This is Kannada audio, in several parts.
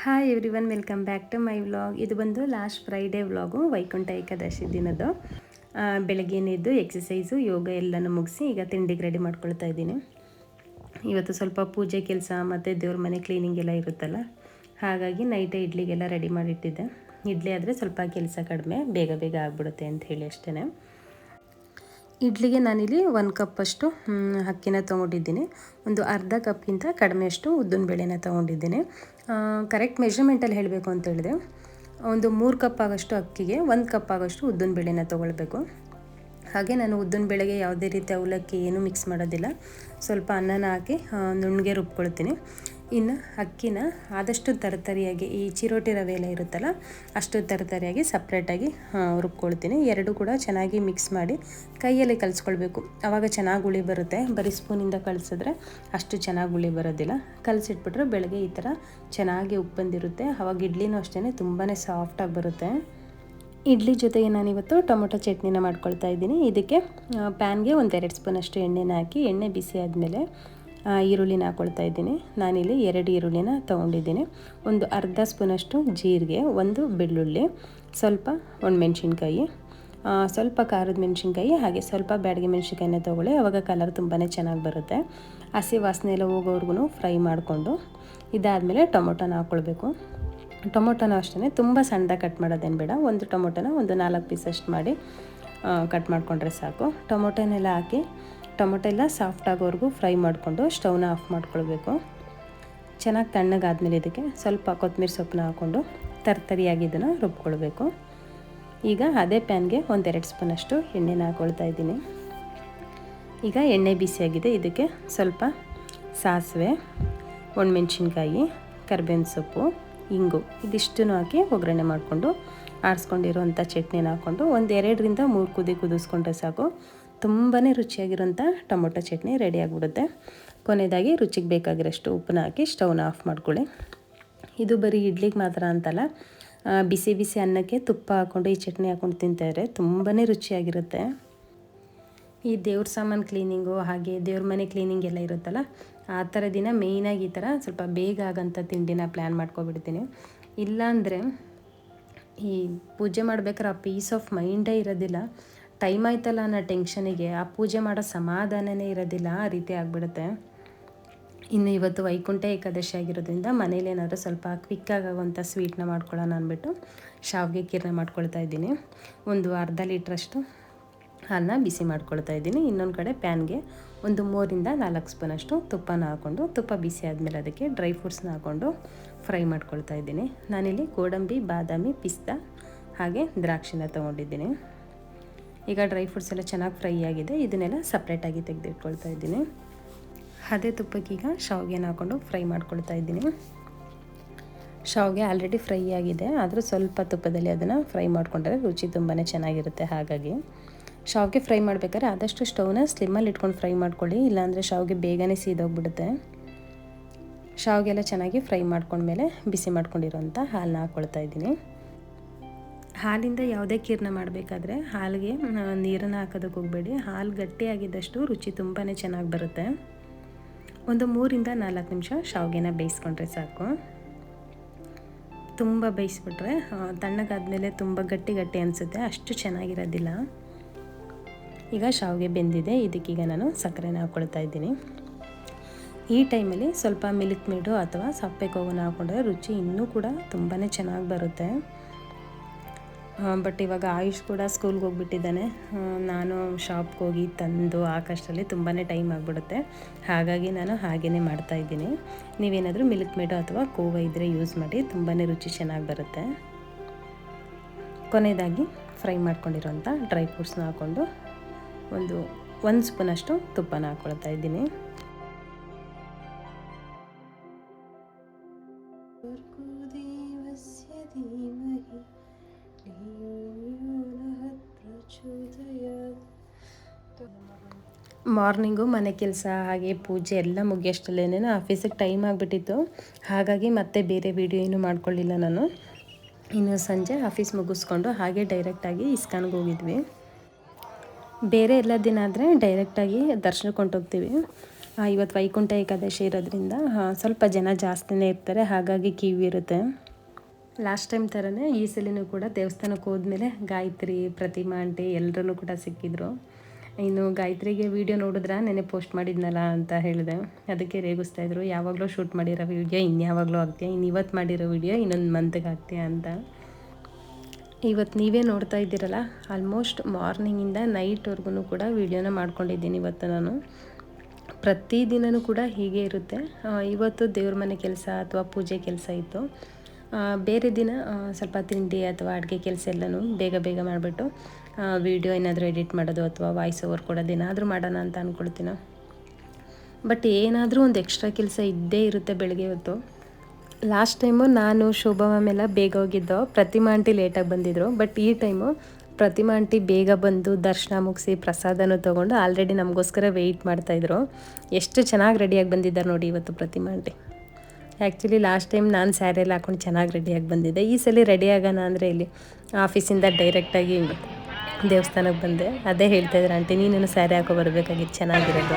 Hi everyone welcome back to my vlog ಇದು ಬಂದು last Friday vlog Vaikuntha Ekadashi ದಿನದ್ದು. ಬೆಳಗ್ಗೆ ಬೆಳಗ್ಗೆನೇ ಎದ್ದು ಎಕ್ಸಸೈಸು ಯೋಗ ಎಲ್ಲನೂ ಮುಗಿಸಿ ಈಗ ತಿಂಡಿಗೆ ರೆಡಿ ಮಾಡ್ಕೊಳ್ತಾ ಇದ್ದೀನಿ. ಇವತ್ತು ಸ್ವಲ್ಪ ಪೂಜೆ ಕೆಲಸ ಮತ್ತು ದೇವ್ರ ಮನೆ ಕ್ಲೀನಿಂಗ್ ಎಲ್ಲ ಇರುತ್ತಲ್ಲ, ಹಾಗಾಗಿ ನೈಟೇ ಇಡ್ಲಿಗೆಲ್ಲ ರೆಡಿ ಮಾಡಿಟ್ಟಿದ್ದೆ. ಇಡ್ಲಿ ಆದರೆ ಸ್ವಲ್ಪ ಕೆಲಸ ಕಡಿಮೆ, ಬೇಗ ಬೇಗ ಆಗಿಬಿಡುತ್ತೆ ಅಂತ ಹೇಳಿ ಅಷ್ಟೇ ಇಡ್ಲಿಗೆ ನಾನಿಲ್ಲಿ ಒಂದು ಕಪ್ಪಷ್ಟು ಅಕ್ಕಿನ ತೊಗೊಂಡಿದ್ದೀನಿ. ಒಂದು ಅರ್ಧ ಕಪ್ಗಿಂತ ಕಡಿಮೆಯಷ್ಟು ಉದ್ದಿನ ಬೇಳೆನ ತೊಗೊಂಡಿದ್ದೀನಿ. ಕರೆಕ್ಟ್ ಮೆಷರ್ಮೆಂಟಲ್ಲಿ ಹೇಳಬೇಕು ಅಂತ ಹೇಳಿದೆ. ಒಂದು ಮೂರು ಕಪ್ ಆಗೋಷ್ಟು ಅಕ್ಕಿಗೆ, ಒಂದು ಕಪ್ ಆಗೋಷ್ಟು ಉದ್ದಿನ ಬೇಳೆನ ತೊಗೊಳ್ಬೇಕು. ಹಾಗೆ ನಾನು ಉದ್ದಿನ ಬೇಳೆಗೆ ಯಾವುದೇ ರೀತಿ ಅವಲಕ್ಕಿ ಏನೂ ಮಿಕ್ಸ್ ಮಾಡೋದಿಲ್ಲ. ಸ್ವಲ್ಪ ಅನ್ನನ ಹಾಕಿ ನುಣ್ಣಗೆ ರುಬ್ಕೊಳ್ತೀನಿ. ಇನ್ನು ಅಕ್ಕಿನ ಆದಷ್ಟು ತರತರಿಯಾಗಿ ಈ ಚಿರೋಟಿ ರವೆ ಎಲ್ಲ ಇರುತ್ತಲ್ಲ, ಅಷ್ಟು ತರತರಿಯಾಗಿ ಸಪ್ರೇಟಾಗಿ ರುಬ್ಕೊಳ್ತೀನಿ ಎರಡು ಕೂಡ ಚೆನ್ನಾಗಿ ಮಿಕ್ಸ್ ಮಾಡಿ ಕೈಯಲ್ಲಿ ಕಲಿಸ್ಕೊಳ್ಬೇಕು. ಆವಾಗ ಚೆನ್ನಾಗಿ ಉಳಿ ಬರುತ್ತೆ. ಬರೀ ಸ್ಪೂನಿಂದ ಕಲಿಸಿದ್ರೆ ಅಷ್ಟು ಚೆನ್ನಾಗಿ ಉಳಿ ಬರೋದಿಲ್ಲ. ಕಲಸಿಟ್ಬಿಟ್ರೆ ಬೆಳಗ್ಗೆ ಈ ಥರ ಚೆನ್ನಾಗಿ ಉಪ್ಪಂದಿರುತ್ತೆ ಆವಾಗ ಇಡ್ಲಿನೂ ಅಷ್ಟೇ ತುಂಬಾ ಸಾಫ್ಟಾಗಿ ಬರುತ್ತೆ. ಇಡ್ಲಿ ಜೊತೆಗೆ ನಾನಿವತ್ತು ಟೊಮೊಟೊ ಚಟ್ನಿನ ಮಾಡ್ಕೊಳ್ತಾ ಇದ್ದೀನಿ. ಇದಕ್ಕೆ ಪ್ಯಾನ್ಗೆ ಒಂದೆರಡು ಸ್ಪೂನಷ್ಟು ಎಣ್ಣೆನ ಹಾಕಿ, ಎಣ್ಣೆ ಬಿಸಿ ಆದಮೇಲೆ ಈರುಳ್ಳಿನ ಹಾಕ್ಕೊಳ್ತಾ ಇದ್ದೀನಿ. ನಾನಿಲ್ಲಿ ಎರಡು ಈರುಳ್ಳಿನ ತೊಗೊಂಡಿದ್ದೀನಿ. ಒಂದು ಅರ್ಧ ಸ್ಪೂನಷ್ಟು ಜೀರಿಗೆ, ಒಂದು ಬೆಳ್ಳುಳ್ಳಿ, ಸ್ವಲ್ಪ ಒಣಮೆಣ್ಸಿನ್ಕಾಯಿ ಸ್ವಲ್ಪ ಖಾರದ ಮೆಣಸಿನ್ಕಾಯಿ, ಹಾಗೆ ಸ್ವಲ್ಪ ಬ್ಯಾಡಿಗೆ ಮೆಣಸಿನ್ಕಾಯಿನ ತೊಗೊಳ್ಳಿ. ಆವಾಗ ಕಲರ್ ತುಂಬಾ ಚೆನ್ನಾಗಿ ಬರುತ್ತೆ. ಹಸಿ ವಾಸನೆ ಎಲ್ಲ ಹೋಗೋವ್ರಿಗೂ ಫ್ರೈ ಮಾಡಿಕೊಂಡು ಇದಾದಮೇಲೆ ಟೊಮೊಟೊನ ಹಾಕ್ಕೊಳ್ಬೇಕು ಟೊಮೊಟೊನ ಅಷ್ಟೇ ತುಂಬ ಸಣ್ಣದಾಗಿ ಕಟ್ ಮಾಡೋದೇನು ಬೇಡ. ಒಂದು ಟೊಮೊಟೊನ ಒಂದು ನಾಲ್ಕು ಪೀಸ್ ಅಷ್ಟು ಮಾಡಿ ಕಟ್ ಮಾಡಿಕೊಂಡ್ರೆ ಸಾಕು. ಟೊಮೊಟೊನೆಲ್ಲ ಹಾಕಿ ಟೊಮೊಟೊ ಎಲ್ಲ ಸಾಫ್ಟ್ ಆಗೋವರೆಗೂ ಫ್ರೈ ಮಾಡಿಕೊಂಡು ಸ್ಟವ್ನ ಆಫ್ ಮಾಡ್ಕೊಳ್ಬೇಕು. ಚೆನ್ನಾಗಿ ತಣ್ಣಗಾದ್ಮೇಲೆ ಇದಕ್ಕೆ ಸ್ವಲ್ಪ ಕೊತ್ತಂಬರಿ ಸೊಪ್ಪನ್ನ ಹಾಕ್ಕೊಂಡು ತರ್ತರಿಯಾಗಿ ಇದನ್ನು ರುಬ್ಕೊಳ್ಬೇಕು. ಈಗ ಅದೇ ಪ್ಯಾನ್ಗೆ ಒಂದೆರಡು ಸ್ಪೂನಷ್ಟು ಎಣ್ಣೆನ ಹಾಕೊಳ್ತಾ ಇದ್ದೀನಿ. ಈಗ ಎಣ್ಣೆ ಬಿಸಿಯಾಗಿದೆ, ಇದಕ್ಕೆ ಸ್ವಲ್ಪ ಸಾಸಿವೆ, ಒಣಮೆಣ್ಸಿನ್ಕಾಯಿ, ಕರ್ಬೇವಿನ ಸೊಪ್ಪು ಇಂಗು ಇದಿಷ್ಟು ಹಾಕಿ ಒಗ್ಗರಣೆ ಮಾಡಿಕೊಂಡು ಆರಿಸ್ಕೊಂಡಿರೋಂಥ ಚಟ್ನಿನ ಹಾಕ್ಕೊಂಡು ಒಂದು ಎರಡರಿಂದ ಮೂರು ಕುದಿ ಕುದಿಸ್ಕೊಂಡ್ರೆ ಸಾಕು. ತುಂಬಾ ರುಚಿಯಾಗಿರೋಂಥ ಟೊಮೊಟೊ ಚಟ್ನಿ ರೆಡಿ ಆಗಿಬಿಡುತ್ತೆ. ಕೊನೆಯದಾಗಿ ರುಚಿಗೆ ಬೇಕಾಗಿರೋಷ್ಟು ಉಪ್ಪನ್ನ ಹಾಕಿ ಸ್ಟವ್ನ ಆಫ್ ಮಾಡ್ಕೊಳ್ಳಿ. ಇದು ಬರೀ ಇಡ್ಲಿಗೆ ಮಾತ್ರ ಅಂತಲ್ಲ ಬಿಸಿ ಬಿಸಿ ಅನ್ನಕ್ಕೆ ತುಪ್ಪ ಹಾಕ್ಕೊಂಡು ಈ ಚಟ್ನಿ ಹಾಕ್ಕೊಂಡು ತಿಂತಾಯಿದ್ರೆ ತುಂಬಾ ರುಚಿಯಾಗಿರುತ್ತೆ. ಈ ದೇವ್ರ ಸಾಮಾನು ಕ್ಲೀನಿಂಗು ಹಾಗೆ ದೇವ್ರ ಮನೆ ಕ್ಲೀನಿಂಗ್ ಎಲ್ಲ ಇರುತ್ತಲ್ಲ, ಆ ಥರ ದಿನ ಮೇಯ್ನಾಗಿ ಈ ಥರ ಸ್ವಲ್ಪ ಬೇಗ ಆಗಂಥ ತಿಂಡಿನ ಪ್ಲ್ಯಾನ್ ಮಾಡ್ಕೊಬಿಡ್ತೀನಿ. ಇಲ್ಲಾಂದರೆ ಈ ಪೂಜೆ ಮಾಡ್ಬೇಕಾದ್ರೆ ಆ ಪೀಸ್ ಆಫ್ ಮೈಂಡೇ ಇರೋದಿಲ್ಲ. ಟೈಮ್ ಆಯ್ತಲ್ಲ ಅನ್ನೋ ಟೆನ್ಷನಿಗೆ ಆ ಪೂಜೆ ಮಾಡೋ ಸಮಾಧಾನನೇ ಇರೋದಿಲ್ಲ, ಆ ರೀತಿ ಆಗಿಬಿಡುತ್ತೆ. ಇನ್ನು ಇವತ್ತು ವೈಕುಂಠ ಏಕಾದಶಿ ಆಗಿರೋದ್ರಿಂದ ಮನೇಲಿ ಏನಾದರೂ ಸ್ವಲ್ಪ ಕ್ವಿಕ್ಕಾಗಿ ಆಗುವಂಥ ಸ್ವೀಟ್ನ ಮಾಡ್ಕೊಳ್ಳೋಣ ಅಂದ್ಬಿಟ್ಟು, ಶಾವಿಗೆ ಕೀರ್ನ ಮಾಡ್ಕೊಳ್ತಾ ಇದ್ದೀನಿ. ಒಂದು ಅರ್ಧ ಲೀಟ್ರಷ್ಟು ಹಾಲನ್ನ ಬಿಸಿ ಮಾಡ್ಕೊಳ್ತಾ ಇದ್ದೀನಿ. ಇನ್ನೊಂದು ಕಡೆ ಪ್ಯಾನ್ಗೆ ಒಂದು ಮೂರಿಂದ ನಾಲ್ಕು ಸ್ಪೂನಷ್ಟು ತುಪ್ಪನ ಹಾಕ್ಕೊಂಡು ತುಪ್ಪ ಬಿಸಿ ಆದಮೇಲೆ ಅದಕ್ಕೆ ಡ್ರೈ ಫ್ರೂಟ್ಸ್ನ ಹಾಕ್ಕೊಂಡು ಫ್ರೈ ಮಾಡ್ಕೊಳ್ತಾ ಇದ್ದೀನಿ. ನಾನಿಲ್ಲಿ ಗೋಡಂಬಿ, ಬಾದಾಮಿ, ಪಿಸ್ತಾ ಹಾಗೆ ದ್ರಾಕ್ಷಿನ ತೊಗೊಂಡಿದ್ದೀನಿ. ಈಗ ಡ್ರೈ ಫ್ರೂಟ್ಸ್ ಎಲ್ಲ ಚೆನ್ನಾಗಿ ಫ್ರೈ ಆಗಿದೆ. ಇದನ್ನೆಲ್ಲ ಸಪ್ರೇಟಾಗಿ ತೆಗೆದಿಟ್ಕೊಳ್ತಾ ಇದ್ದೀನಿ. ಅದೇ ತುಪ್ಪಕ್ಕೀಗ ಶಾವಿಗೆನ ಹಾಕ್ಕೊಂಡು ಫ್ರೈ ಮಾಡ್ಕೊಳ್ತಾ ಇದ್ದೀನಿ. ಶಾವಿಗೆ ಆಲ್ರೆಡಿ ಫ್ರೈ ಆಗಿದೆ. ಆದರೂ ಸ್ವಲ್ಪ ತುಪ್ಪದಲ್ಲಿ ಅದನ್ನು ಫ್ರೈ ಮಾಡಿಕೊಂಡ್ರೆ ರುಚಿ ತುಂಬಾ ಚೆನ್ನಾಗಿರುತ್ತೆ ಹಾಗಾಗಿ. ಶಾವಿಗೆ ಫ್ರೈ ಮಾಡ್ಬೇಕಾದ್ರೆ ಆದಷ್ಟು ಸ್ಟವ್ನ ಸ್ಲಿಮ್ಮಲ್ಲಿ ಇಟ್ಕೊಂಡು ಫ್ರೈ ಮಾಡ್ಕೊಳ್ಳಿ, ಇಲ್ಲಾಂದರೆ ಶಾವಿಗೆ ಬೇಗನೆ ಸೀದೋಗ್ಬಿಡುತ್ತೆ. ಶಾವಿಗೆ ಎಲ್ಲ ಚೆನ್ನಾಗಿ ಫ್ರೈ ಮಾಡ್ಕೊಂಡ್ಮೇಲೆ ಬಿಸಿ ಮಾಡ್ಕೊಂಡಿರೋಂಥ ಹಾಲನ್ನ ಹಾಕ್ಕೊಳ್ತಾ ಇದ್ದೀನಿ. ಹಾಲಿಂದ ಯಾವುದೇ ಕೀರ್ಣ ಮಾಡಬೇಕಾದ್ರೆ ಹಾಲಿಗೆ ನೀರನ್ನು ಹಾಕೋದಕ್ಕೆ ಹೋಗಬೇಡಿ. ಹಾಲು ಗಟ್ಟಿಯಾಗಿದ್ದಷ್ಟು ರುಚಿ ತುಂಬಾ ಚೆನ್ನಾಗಿ ಬರುತ್ತೆ. ಒಂದು ಮೂರಿಂದ ನಾಲ್ಕು ನಿಮಿಷ ಶಾವಿಗೆನ ಬೇಯಿಸ್ಕೊಂಡ್ರೆ ಸಾಕು. ತುಂಬ ಬೇಯಿಸ್ಬಿಟ್ರೆ ತಣ್ಣಗಾದಮೇಲೆ ತಣ್ಣಗಾದ್ಮೇಲೆ ತುಂಬ ಗಟ್ಟಿ ಗಟ್ಟಿ ಅನಿಸುತ್ತೆ, ಅಷ್ಟು ಚೆನ್ನಾಗಿರೋದಿಲ್ಲ. ಈಗ ಶಾವಿಗೆ ಬೆಂದಿದೆ. ಇದಕ್ಕೀಗ ನಾನು ಸಕ್ಕರೆನ ಹಾಕ್ಕೊಳ್ತಾ ಇದ್ದೀನಿ. ಈ ಟೈಮಲ್ಲಿ ಸ್ವಲ್ಪ ಮಿಲ್ಕ್ ಮೀಡು ಅಥವಾ ಸಪ್ಪೆ ಕೋವನ್ನ ಹಾಕ್ಕೊಂಡ್ರೆ ರುಚಿ ಇನ್ನೂ ಕೂಡ ತುಂಬಾ ಚೆನ್ನಾಗಿ ಬರುತ್ತೆ. ಬಟ್ ಇವಾಗ ಆಯುಷ್ ಕೂಡ ಸ್ಕೂಲ್ಗೆ ಹೋಗ್ಬಿಟ್ಟಿದ್ದಾನೆ. ನಾನು ಶಾಪ್ಗೆ ಹೋಗಿ ತಂದು ಹಾಕೋಷ್ಟರಲ್ಲಿ ತುಂಬಾ ಟೈಮ್ ಆಗಿಬಿಡುತ್ತೆ. ಹಾಗಾಗಿ ನಾನು ಹಾಗೇ ಮಾಡ್ತಾ ಇದ್ದೀನಿ. ನೀವೇನಾದರೂ ಮಿಲ್ಕ್ ಮೀಡು ಅಥವಾ ಕೋವ ಇದ್ದರೆ ಯೂಸ್ ಮಾಡಿ ತುಂಬಾ ರುಚಿ ಚೆನ್ನಾಗಿ ಬರುತ್ತೆ. ಕೊನೆಯದಾಗಿ ಫ್ರೈ ಮಾಡ್ಕೊಂಡಿರೋಂಥ ಡ್ರೈ ಫ್ರೂಟ್ಸ್ನ ಹಾಕ್ಕೊಂಡು ಒಂದು ಒಂದು ಸ್ಪೂನಷ್ಟು ತುಪ್ಪನ ಹಾಕ್ಕೊಳ್ತಾ ಇದ್ದೀನಿ. ಮಾರ್ನಿಂಗು ಮನೆ ಕೆಲಸ ಹಾಗೆ ಪೂಜೆ ಎಲ್ಲ ಮುಗಿಯೋಷ್ಟರಲ್ಲೇ ಆಫೀಸಿಗೆ ಟೈಮ್ ಆಗಿಬಿಟ್ಟಿತ್ತು. ಹಾಗಾಗಿ ಮತ್ತೆ ಬೇರೆ ವೀಡಿಯೋ ಏನು ಮಾಡ್ಕೊಳ್ಳಿಲ್ಲ ನಾನು. ಇನ್ನು ಸಂಜೆ ಆಫೀಸ್ ಮುಗಿಸ್ಕೊಂಡು ಹಾಗೆ ಡೈರೆಕ್ಟಾಗಿ ಇಸ್ಕಾನ್ಗೆ ಹೋಗಿದ್ವಿ. ಬೇರೆ ಎಲ್ಲ ದಿನ ಆದರೆ ಡೈರೆಕ್ಟಾಗಿ ದರ್ಶನಕ್ಕೆ ಹೊಂಟೋಗ್ತೀವಿ ಇವತ್ತು ವೈಕುಂಠ ಏಕಾದಶಿ ಇರೋದ್ರಿಂದ ಸ್ವಲ್ಪ ಜನ ಜಾಸ್ತಿನೇ ಇರ್ತಾರೆ, ಹಾಗಾಗಿ ಕಿವಿ ಇರುತ್ತೆ. ಲಾಸ್ಟ್ ಟೈಮ್ ಥರನೇ ಈ ಸಲಿನೂ ಕೂಡ ದೇವಸ್ಥಾನಕ್ಕೆ ಹೋದ್ಮೇಲೆ ಗಾಯತ್ರಿ, ಪ್ರತಿಮಾ ಆಂಟಿ ಎಲ್ಲರೂ ಕೂಡ ಸಿಕ್ಕಿದ್ರು. ಇನ್ನು ಗಾಯತ್ರಿಗೆ ವೀಡಿಯೋ ನೋಡಿದ್ರ ನೆನೆ ಪೋಸ್ಟ್ ಮಾಡಿದ್ನಲ್ಲ ಅಂತ ಹೇಳಿದೆ. ಅದಕ್ಕೆ ರೇಗಿಸ್ತಾ ಇದ್ರು. ಯಾವಾಗಲೂ ಶೂಟ್ ಮಾಡಿರೋ ವೀಡಿಯೋ ಇನ್ಯಾವಾಗಲೂ ಆಗ್ತೀಯ? ಇನ್ನು ಇವತ್ತು ಮಾಡಿರೋ ವೀಡಿಯೋ ಇನ್ನೊಂದು ಮಂತ್ಗೆ ಆಗ್ತೀಯ ಅಂತ. ಇವತ್ತು ನೀವೇ ನೋಡ್ತಾ ಇದ್ದೀರಲ್ಲ ಆಲ್ಮೋಸ್ಟ್ ಮಾರ್ನಿಂಗಿಂದ ನೈಟ್ವರೆಗೂ ಕೂಡ ವೀಡಿಯೋನ ಮಾಡ್ಕೊಂಡಿದ್ದೀನಿ ಇವತ್ತು ನಾನು. ಪ್ರತಿದಿನವೂ ಕೂಡ ಹೀಗೆ ಇರುತ್ತೆ. ಇವತ್ತು ದೇವ್ರ ಮನೆ ಕೆಲಸ ಅಥವಾ ಪೂಜೆ ಕೆಲಸ ಇತ್ತು. ಬೇರೆ ದಿನ ಸ್ವಲ್ಪ ತಿಂಡಿ ಅಥವಾ ಅಡುಗೆ ಕೆಲಸ ಎಲ್ಲನೂ ಬೇಗ ಬೇಗ ಮಾಡಿಬಿಟ್ಟು ವೀಡಿಯೋ ಏನಾದರೂ ಎಡಿಟ್ ಮಾಡೋದು ಅಥವಾ ವಾಯ್ಸ್ ಓವರ್ ಕೊಡೋದು ಏನಾದರೂ ಮಾಡೋಣ ಅಂತ ಅಂದ್ಕೊಳ್ತೀನೋ ಬಟ್ ಏನಾದರೂ ಒಂದು ಎಕ್ಸ್ಟ್ರಾ ಕೆಲಸ ಇದ್ದೇ ಇರುತ್ತೆ ಬೆಳಗ್ಗೆ ಹೊತ್ತು. ಲಾಸ್ಟ್ ಟೈಮು ನಾನು ಶೋಭಾ ಮ್ಯಾಮ್ ಎಲ್ಲ ಬೇಗ ಹೋಗಿದ್ದೋ, ಪ್ರತಿಮಾ ಆಂಟಿ ಲೇಟಾಗಿ ಬಂದಿದ್ರು. ಬಟ್ ಈ ಟೈಮು ಪ್ರತಿಮಾ ಆಂಟಿ ಬೇಗ ಬಂದು ದರ್ಶನ ಮುಗಿಸಿ ಪ್ರಸಾದನೂ ತೊಗೊಂಡು ಆಲ್ರೆಡಿ ನಮಗೋಸ್ಕರ ವೆಯ್ಟ್ ಮಾಡ್ತಾಯಿದ್ರು ಎಷ್ಟು ಚೆನ್ನಾಗಿ ರೆಡಿಯಾಗಿ ಬಂದಿದ್ದಾರೆ ನೋಡಿ ಇವತ್ತು Pratima aunty actually last time ನಾನು ಸ್ಯಾರಿಯಲ್ಲಿ ಹಾಕೊಂಡು ಚೆನ್ನಾಗಿ ರೆಡಿಯಾಗಿ ಬಂದಿದ್ದೆ. ಈ ಸಲ ರೆಡಿ ಆಗೋಣ ಅಂದರೆ ಇಲ್ಲಿ ಆಫೀಸಿಂದ ಡೈರೆಕ್ಟಾಗಿ ದೇವಸ್ಥಾನಕ್ಕೆ ಬಂದೆ. ಅದೇ ಹೇಳ್ತಾ ಇದ್ದಾರೆ ಆಂಟಿ ನೀನು ಸ್ಯಾರಿ ಹಾಕೋ ಬರಬೇಕಾಗಿತ್ತು ಚೆನ್ನಾಗಿರೋದು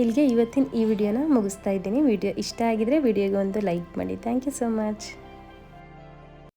ಇಲ್ಲಿಗೆ ಇವತ್ತಿನ ಈ ವಿಡಿಯೋನ ಮುಗಿಸ್ತಾ ಇದ್ದೀನಿ. ವಿಡಿಯೋ ಇಷ್ಟ ಆಗಿದ್ರೆ ವಿಡಿಯೋಗೆ ಒಂದು ಲೈಕ್ ಮಾಡಿ. Thank you so much